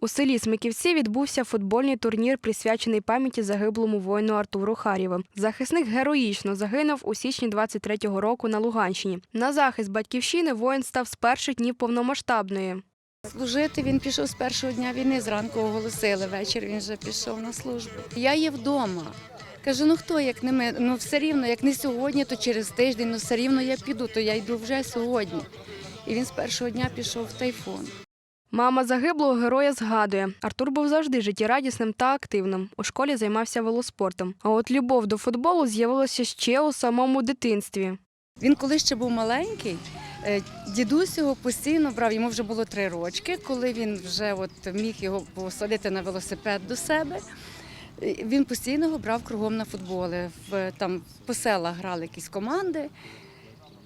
У селі Смиківці відбувся футбольний турнір, присвячений пам'яті загиблому воїну Артуру Харєву. Захисник героїчно загинув у січні 23-го року на Луганщині. На захист батьківщини воїн став з перших днів повномасштабної. Служити він пішов з першого дня війни, зранку оголосили, вечір він вже пішов на службу. Я є вдома. Кажу, ну хто, як не ми? Ну все рівно, як не сьогодні, то через тиждень, ну все рівно я піду, то я йду вже сьогодні. І він з першого дня пішов в тайфун. Мама загиблого героя згадує, Артур був завжди життєрадісним та активним. У школі займався велоспортом. А от любов до футболу з'явилася ще у самому дитинстві. Він коли ще був маленький, е, дідусь його постійно брав, йому вже було три рочки, коли він вже от міг його посадити на велосипед до себе. е, Він постійно його брав кругом на футболи. В, там по селах грали якісь команди,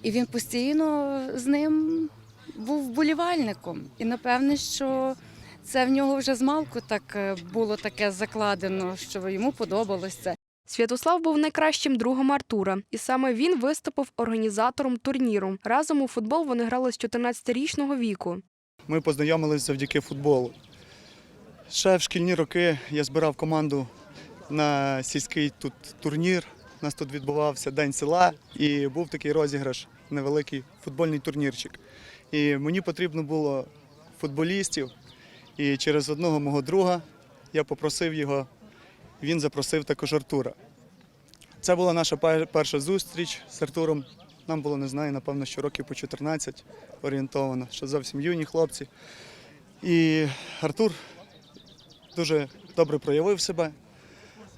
і він постійно з ним був вболівальником. І напевне, що це в нього вже з малку так е, було таке закладено, що йому подобалось це. Святослав був найкращим другом Артура, і саме він виступив організатором турніру. Разом у футбол вони грали з 14-річного віку. Ми познайомилися завдяки футболу. Ще в шкільні роки я збирав команду на сільський тут турнір. У нас тут відбувався День села і був такий розіграш, невеликий футбольний турнірчик. І мені потрібно було футболістів. І через одного мого друга я попросив його, він запросив також Артура. Це була наша перша зустріч з Артуром. Нам було, не знаю, напевно, що років по 14 орієнтовано, ще зовсім юні хлопці. І Артур дуже добре проявив себе.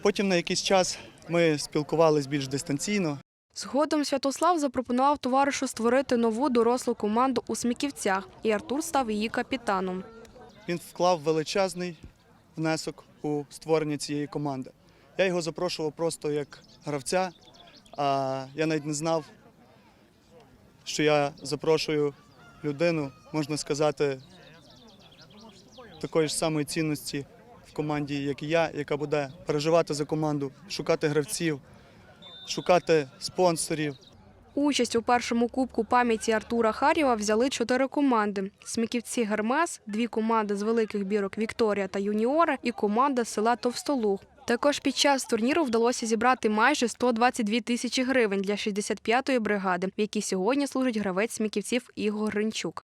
Потім на якийсь час ми спілкувалися більш дистанційно. Згодом Святослав запропонував товаришу створити нову дорослу команду у Сміківцях, і Артур став її капітаном. Він вклав величезний внесок у створення цієї команди. Я його запрошував просто як гравця, а я навіть не знав, що я запрошую людину, можна сказати, такої ж самої цінності в команді, як і я, яка буде переживати за команду, шукати гравців, шукати спонсорів, Участь у першому кубку пам'яті Артура Харєва взяли чотири команди: Сміківці Гермес, дві команди з великих бірок Вікторія та Юніора і команда села Товстолуг. Також під час турніру вдалося зібрати майже 122 тисячі гривень для 65-ї бригади, в якій сьогодні служить гравець сміківців Ігор Гринчук.